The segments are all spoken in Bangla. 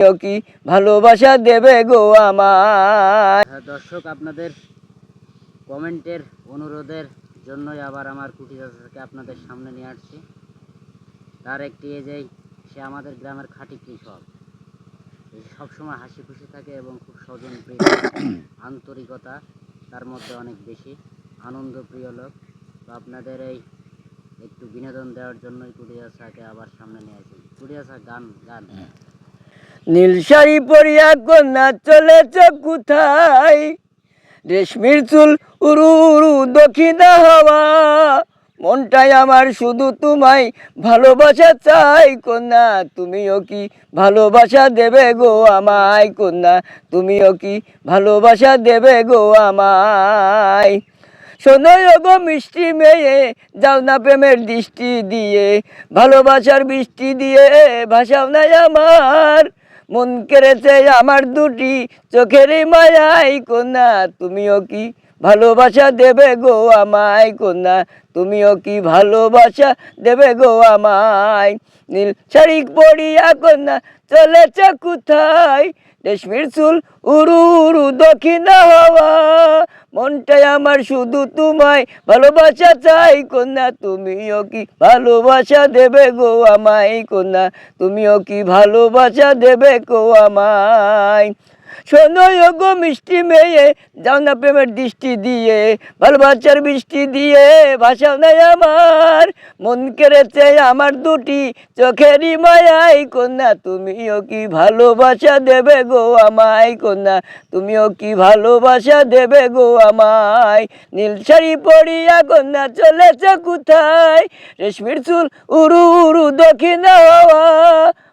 কি ভালোবাসা দেবে গো আমায়? হ্যাঁ, দর্শক আপনাদের কমেন্টের অনুরোধের জন্যই আবার আমার কুটি চাচাকে আপনাদের সামনে নিয়ে আসছি। তার একটি এজেই সে আমাদের গ্রামের খাঁটি কৃষক। সবসময় হাসি খুশি থাকে এবং খুব স্বজন প্রিয় আন্তরিকতা তার মধ্যে অনেক বেশি। আনন্দ প্রিয় লোক। তো আপনাদের এই একটু বিনোদন দেওয়ার জন্যই কুটি চাচাকে আবার সামনে নিয়ে আসি। কুটি চাচা গান গান। নীল শাড়ি পরিয়া কন্যা চলেছ কোথায়? রেশমির চুল উরু উরু দক্ষিণা হাওয়া। মনটাই আমার শুধু তোমায় ভালোবাসা চাই কন্যা। তুমিও কি ভালোবাসা দেবে গো আমায় কন্যা? তুমিও কি ভালোবাসা দেবে গো আমায়? শোনোই গো মিষ্টি মেয়ে, যাও না প্রেমের দৃষ্টি দিয়ে। ভালোবাসার বৃষ্টি দিয়ে ভাসাও নাই আমার। মন কেড়েছে আমার দুটি চোখেরই মায়াই কোনা তুমিও কি ভালোবাসা দেবে গো আমায় কন্যা? তুমিও কি ভালোবাসা দেবে গো আমায়? নীল শাড়ি পরিয়া কন্যা, চলেছ কোথায়? রেশমির চুল উরু উরু দক্ষিণা হওয়া। মনটাই আমার শুধু তোমায় ভালোবাসা চাই কন্যা। তুমিও কি ভালোবাসা দেবে গো আমায় কন্যা? তুমিও কি ভালোবাসা দেবে গো আমায়? শোনো গো মিষ্টি মেয়ে, যাও না প্রেমের দৃষ্টি দিয়ে, ভালোবাসার বৃষ্টি দিয়ে ভাষাও নাই আমার। মন কেড়েছে আমার দুটি, চোখেরই মায়াই কন্যা, তুমিও কি ভালোবাসা দেবে গো আমায় কন্যা? তুমিও কি ভালোবাসা দেবে গো আমায়? নীল শাড়ি কন্যা, চলেছ কোথায়? রেশমির চুল উরু উরু দক্ষিণা হওয়া।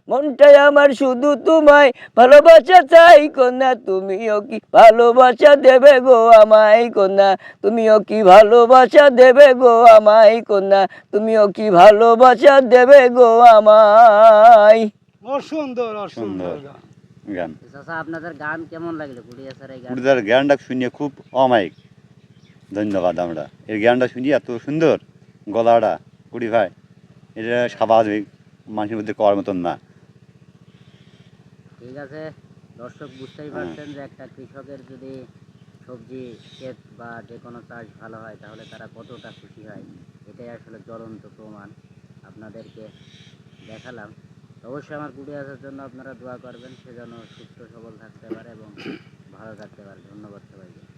মনটাই আমার শুধু তোমায় ভালোবাসা চাই কন্যা। তুমিও কি ভালোবাসা দেবে গো আমায় কন্যা? তুমিও কি ভালোবাসা দেবে গো আমায় কন্যা? তুমিও কি ভালোবাসা দেবে গো আমায়? অসুন্দর অসুন্দর সুন্দর গান। আপনাদের গান কেমন লাগল কুটি চাচার এই গান কুড়িদার জ্ঞানটা শুনিয়ে খুব অমায়িক। ধন্যবাদ আমরা। এর শুনিয়ে এত সুন্দর গলাটা কুড়ি ভাই। এটা স্বাভাবিক মানুষের মধ্যে করার মতন না। ঠিক আছে? দর্শক বুঝতেই হ্যাঁ। পারছেন যে একটা কৃষকের যদি সবজি ক্ষেত বা যে কোনো চাষ ভালো হয় তাহলে তারা কতটা খুশি হয়? এটাই আসলে জ্বলন্ত প্রমাণ আপনাদেরকে দেখালাম। অবশ্যই আমার কুড়ি আসার জন্য আপনারা দোয়া করবেন। সে যেন সুস্থ সবল থাকতে পারে এবং ভালো থাকতে পারে। ধন্যবাদ সবাইকে।